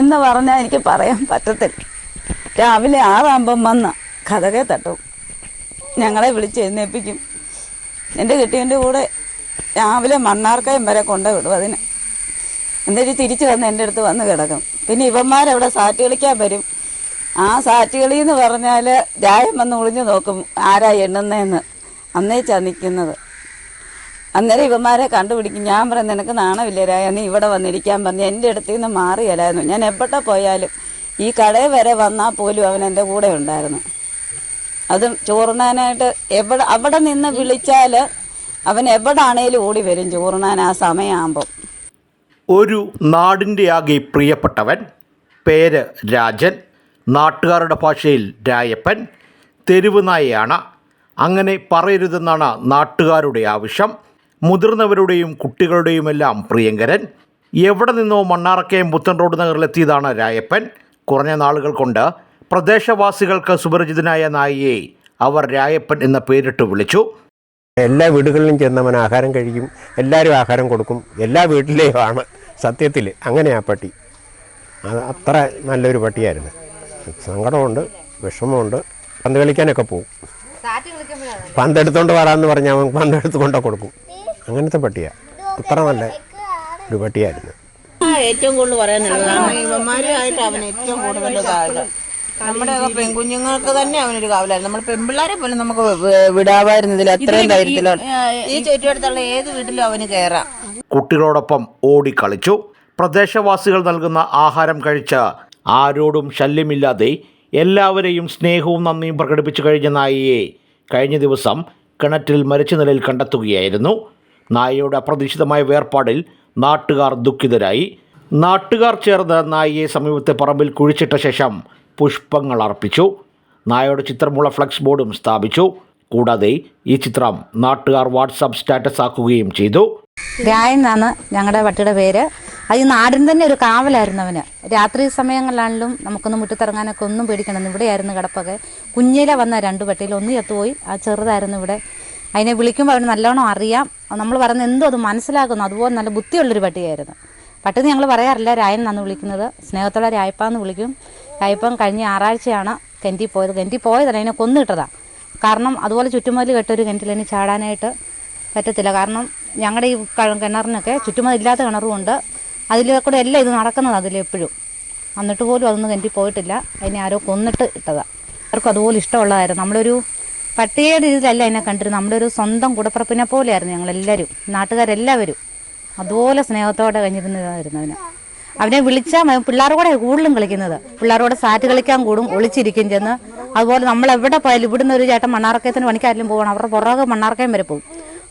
എന്ന് പറഞ്ഞാൽ എനിക്ക് പറയാൻ പറ്റത്തില്ല. രാവിലെ ആറാകുമ്പം വന്ന കഥകെ തട്ടും. ഞങ്ങളെ വിളിച്ച് എഴുന്നേൽപ്പിക്കും എന്റെ കെട്ടിയന്റെ കൂടെ രാവിലെ മണ്ണാർക്കയം വരെ കൊണ്ടുവിടും അതിന്. എന്നിട്ട് തിരിച്ചു വന്ന് എന്റെ അടുത്ത് വന്ന് കിടക്കും. പിന്നെ ഇവന്മാരവിടെ സാറ്റ് കളിക്കാൻ വരും. ആ സാറ്റ് കളി എന്ന് പറഞ്ഞാൽ രായം വന്ന് ഒളിഞ്ഞു നോക്കും ആരാ എണ്ണുന്നതെന്ന് അന്നേച്ചാണ് നിൽക്കുന്നത് അന്നേരം ഇവന്മാരെ കണ്ടുപിടിക്കും. ഞാൻ പറയും നിനക്ക് നാണമില്ല രായ നീ ഇവിടെ വന്നിരിക്കാൻ പറഞ്ഞു എന്റെ അടുത്ത് നിന്ന് മാറിയല്ലായിരുന്നു ഞാൻ എവിടെ പോയാലും ഈ കടയിൽ വരെ വന്നാൽ പോലും അവൻ എന്റെ കൂടെ ഉണ്ടായിരുന്നു. അതും ചോറുണ്ണാനായിട്ട് എവിടെ അവിടെ നിന്ന് വിളിച്ചാൽ അവൻ എവിടാണേലും ഓടി വരും ചോറുണ്ണാൻ ആ സമയമാകുമ്പം ഒരു നാടിന്റെ ആകെ പ്രിയപ്പെട്ടവൻ പേര് രാജൻ നാട്ടുകാരുടെ ഭാഷയിൽ രായപ്പൻ തെരുവ് നായയാണ്. അങ്ങനെ പറയരുതെന്നാണ് നാട്ടുകാരുടെ ആവശ്യം. മുതിർന്നവരുടെയും കുട്ടികളുടെയുമെല്ലാം പ്രിയങ്കരൻ. എവിടെ നിന്നോ മണ്ണാറക്കയം പുത്തൻ റോഡ് നഗറിലെത്തിയതാണ് രായപ്പൻ. കുറഞ്ഞ നാളുകൾ കൊണ്ട് പ്രദേശവാസികൾക്ക് സുപരിചിതനായ നായിയെ അവർ രായപ്പൻ എന്ന പേരിട്ട് വിളിച്ചു. എല്ലാ വീടുകളിലും ചെന്നവൻ ആഹാരം കഴിക്കും എല്ലാവരും ആഹാരം കൊടുക്കും എല്ലാ വീട്ടിലെയും ആണ് സത്യത്തിൽ ആ പട്ടി. അത് അത്ര നല്ലൊരു പട്ടിയായിരുന്നു. സങ്കടമുണ്ട് വിഷമമുണ്ട്. പന്ത് കളിക്കാനൊക്കെ പോകും പന്തെടുത്തോണ്ട് വരാമെന്ന് പറഞ്ഞാൽ അവൻ പന്തെടുത്ത് കൊണ്ടു കൊടുക്കും. അങ്ങനത്തെ പട്ടിയാ. അത്ര നല്ല ഒരു പട്ടിയായിരുന്നു. ഏറ്റവും കൂടുതൽ പറയാനുള്ളത് ഇവന്മാരുമായിട്ട് അവൻ ഏറ്റവും കൂടുതൽ നമ്മുടെ പെൺകുഞ്ഞുങ്ങൾക്ക് തന്നെ അവനൊരു കാവലായിരുന്നു. നമ്മൾ പെൺപിള്ളേരെ പോലും നമുക്ക് വിടാവായിരുന്നതിൽ അത്രയും ധൈര്യത്തിലാണ് ഈ ചുറ്റുവട്ടത്തുള്ള ഏത് വീട്ടിലും അവന് കയറാം കുട്ടികളോടൊപ്പം ഓടിക്കളിച്ചു പ്രദേശവാസികൾ നൽകുന്ന ആഹാരം കഴിച്ച ആരോടും ശല്യമില്ലാതെ എല്ലാവരെയും സ്നേഹവും നന്ദിയും പ്രകടിപ്പിച്ചു കഴിഞ്ഞ നായിയെ കഴിഞ്ഞ ദിവസം കിണറ്റിൽ മരിച്ച നിലയിൽ കണ്ടെത്തുകയായിരുന്നു. നായയുടെ അപ്രതീക്ഷിതമായ വേർപാടിൽ നാട്ടുകാർ ദുഃഖിതരായി. നാട്ടുകാർ ചേർന്ന് നായയെ സമീപത്തെ പറമ്പിൽ കുഴിച്ചിട്ട ശേഷം പുഷ്പങ്ങൾ അർപ്പിച്ചു. നായയുടെ ചിത്രമുള്ള ഫ്ലക്സ് ബോർഡും സ്ഥാപിച്ചു. കൂടാതെ ഈ ചിത്രം നാട്ടുകാർ വാട്സാപ്പ് സ്റ്റാറ്റസ് ആക്കുകയും ചെയ്തു. രായൻ ഞങ്ങളുടെ പട്ടിയുടെ പേര്. അത് ഈ തന്നെ ഒരു കാവലായിരുന്നു അവന്. രാത്രി സമയങ്ങളിലാണെങ്കിലും നമുക്കൊന്ന് മുറ്റത്തിറങ്ങാനൊക്കെ ഒന്നും പേടിക്കണം ഇവിടെയായിരുന്നു കിടപ്പൊക്കെ. കുഞ്ഞിലെ വന്ന രണ്ട് പട്ടിയിൽ ഒന്ന് ചത്തുപോയി. ആ ചെറുതായിരുന്നു ഇവിടെ. അതിനെ വിളിക്കുമ്പോൾ അവന് നല്ലോണം അറിയാം. നമ്മൾ പറയുന്ന എന്തോ അത് മനസ്സിലാക്കുന്നു. അതുപോലെ നല്ല ബുദ്ധിയുള്ളൊരു പട്ടിയായിരുന്നു. പട്ടിന്ന് ഞങ്ങൾ പറയാറില്ല രായൻ എന്നാണ് വിളിക്കുന്നത്. സ്നേഹത്തോടെ രായപ്പാന്ന് വിളിക്കും. രായപ്പം കഴിഞ്ഞ ആറാഴ്ചയാണ് കെന്റി പോയത്. കെന്റി പോയതല്ല അതിനെ കൊന്നിട്ടതാണ് കാരണം അതുപോലെ ചുറ്റുമതിൽ കെട്ടൊരു കിണറ്റിൽ ചാടാനായിട്ട് പറ്റത്തില്ല. കാരണം ഞങ്ങളുടെ ഈ കിണറിനൊക്കെ ചുറ്റുമതില്ലാത്ത കിണറുമുണ്ട്. അതിൽ കൂടെ എല്ലാം ഇത് നടക്കുന്നത് അതിലെപ്പോഴും. എന്നിട്ട് പോലും അതൊന്നും കെന്റി പോയിട്ടില്ല. അതിനെ ആരോ കൊന്നിട്ട് ഇട്ടതാണ് അവർക്കും അതുപോലെ ഇഷ്ടമുള്ളതായിരുന്നു. നമ്മളൊരു പട്ടിയുടെ രീതിയിലല്ല എന്നെ കണ്ടിരുന്നത്. നമ്മുടെ ഒരു സ്വന്തം കൂടപ്പുറപ്പിനെ പോലെയായിരുന്നു ഞങ്ങളെല്ലാവരും നാട്ടുകാരെല്ലാവരും. അതുപോലെ സ്നേഹത്തോടെ കഴിഞ്ഞിരുന്നതായിരുന്നു അവന്. അവനെ വിളിച്ചാൽ പിള്ളേരോടെ കൂടെ കൂടുതലും കളിക്കുന്നത്. പിള്ളേരോട് സാറ്റ് കളിക്കാൻ കൂടും ഒളിച്ചിരിക്കും ചെന്ന്. അതുപോലെ നമ്മൾ എവിടെ പോയാലും ഇവിടുന്ന് ഒരു ചേട്ടൻ മണ്ണാർക്കയത്തിന് പണിക്കാരിലും പോകണം അവരുടെ പുറകെ മണ്ണാർക്കയം വരെ പോകും.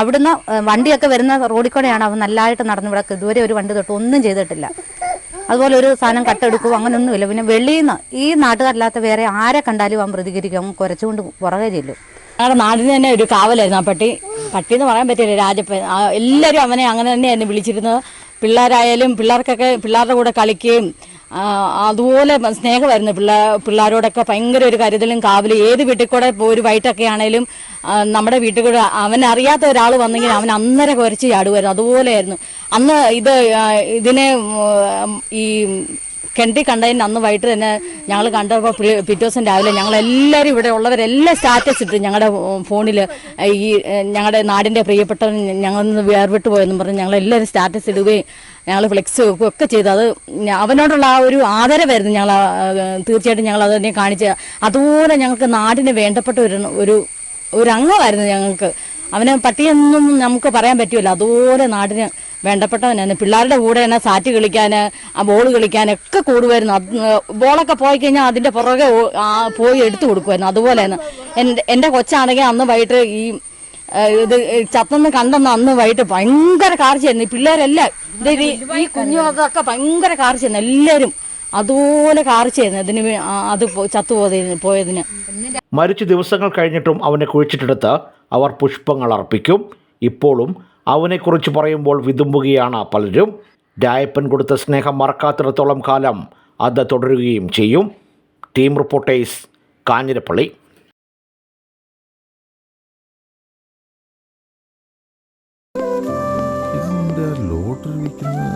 അവിടുന്ന് വണ്ടിയൊക്കെ വരുന്ന റോഡിൽ കൂടെയാണ് അവൻ നല്ലതായിട്ട് നടന്നു ഇവിടെ ഇതുവരെ ഒരു വണ്ടി തൊട്ട് ഒന്നും ചെയ്തിട്ടില്ല. അതുപോലെ ഒരു സാധനം കട്ടെടുക്കും അങ്ങനെയൊന്നുമില്ല പിന്നെ വെളിയിൽ നിന്ന് ഈ നാട്ടുകാരല്ലാത്ത വേറെ ആരെ കണ്ടാലും അവൻ പ്രതികരിക്കും. അവൻ കുരച്ചുകൊണ്ട് പുറകെ ചെല്ലും. ഞങ്ങളുടെ നാടിന് തന്നെ ഒരു കാവലായിരുന്നു ആ പട്ടി. പട്ടി എന്ന് പറയാൻ പറ്റില്ല രാജപ്പൻ എല്ലാവരും അവനെ അങ്ങനെ തന്നെയായിരുന്നു വിളിച്ചിരുന്നത്. പിള്ളേരായാലും പിള്ളേർക്കൊക്കെ പിള്ളേരുടെ കൂടെ കളിക്കുകയും അതുപോലെ സ്നേഹമായിരുന്നു പിള്ളേ പിള്ളേരോടൊക്കെ ഭയങ്കര ഒരു കരുതലും കാവലും. ഏത് വീട്ടിൽ കൂടെ ഒരു വൈറ്റൊക്കെ ആണേലും നമ്മുടെ വീട്ടിൽ കൂടെ അവൻ ഒരാൾ വന്നെങ്കിൽ അവൻ അന്നേരം കുരച്ച് ചാടുമായിരുന്നു അതുപോലെയായിരുന്നു. അന്ന് ഇത് ഇതിനെ ഈ കിണറ്റി കണ്ടതിന് അന്ന് വൈകിട്ട് തന്നെ ഞങ്ങൾ കണ്ടപ്പോൾ പിറ്റേ ദിവസം രാവിലെ ഞങ്ങളെല്ലാവരും ഇവിടെ ഉള്ളവരെല്ലാം സ്റ്റാറ്റസ് ഇട്ട് ഞങ്ങളുടെ ഫോണിൽ ഈ ഞങ്ങളുടെ നാടിന്റെ പ്രിയപ്പെട്ടവൻ ഞങ്ങളൊന്ന് വേർവിട്ട് പോയെന്നും പറഞ്ഞ് ഞങ്ങളെല്ലാവരും സ്റ്റാറ്റസ് ഇടുകയും ഞങ്ങൾ ഫ്ലെക്സ് വെക്കുകയും ഒക്കെ ചെയ്തു. അത് അവനോടുള്ള ആ ഒരു ആദരവായിരുന്നു ഞങ്ങൾ തീർച്ചയായിട്ടും ഞങ്ങൾ അത് തന്നെ കാണിച്ച അതുപോലെ ഞങ്ങൾക്ക് നാടിന് വേണ്ടപ്പെട്ട ഒരു ഒരു അംഗമായിരുന്നു ഞങ്ങൾക്ക്. അവനെ പട്ടിയൊന്നും നമുക്ക് പറയാൻ പറ്റുമല്ലോ അതുപോലെ നാടിന് വേണ്ടപ്പെട്ടവനാണ് പിള്ളേരുടെ കൂടെ തന്നെ സാറ്റ് കളിക്കാൻ ആ ബോൾ കളിക്കാനൊക്കെ കൂടുമായിരുന്നു ബോളൊക്കെ പോയി കഴിഞ്ഞാൽ അതിന്റെ പുറകെ പോയി എടുത്തു കൊടുക്കുമായിരുന്നു അതുപോലെ തന്നെ എന്റെ എന്റെ കൊച്ചാണെങ്കിൽ അന്ന് വൈകിട്ട് ഈ ഇത് ചത്തെന്ന് കണ്ടെന്ന് അന്ന് വൈകിട്ട് ഭയങ്കര കാർച്ചയായിരുന്നു. ഈ പിള്ളേരെല്ലാം ഈ കുഞ്ഞുമൊക്കെ ഭയങ്കര കാർച്ചയായിരുന്നു. എല്ലാവരും അതുപോലെ കാർച്ചയായിരുന്നു അതിന് അത് ചത്തുപോയതിന് പോയതിന് മരിച്ചു ദിവസങ്ങൾ കഴിഞ്ഞിട്ടും അവനെ കുഴിച്ചിട്ടെടുത്ത് അവർ പുഷ്പങ്ങൾ അർപ്പിക്കും. ഇപ്പോഴും അവനെക്കുറിച്ച് പറയുമ്പോൾ വിതുമ്പുകയാണ് പലരും. രായപ്പൻ കൊടുത്ത സ്നേഹം മറക്കാത്തിടത്തോളം കാലം അത് തുടരുകയും ചെയ്യും. Team reporters Kanjirappally. ലോട്ടറി വിൽക്കുന്ന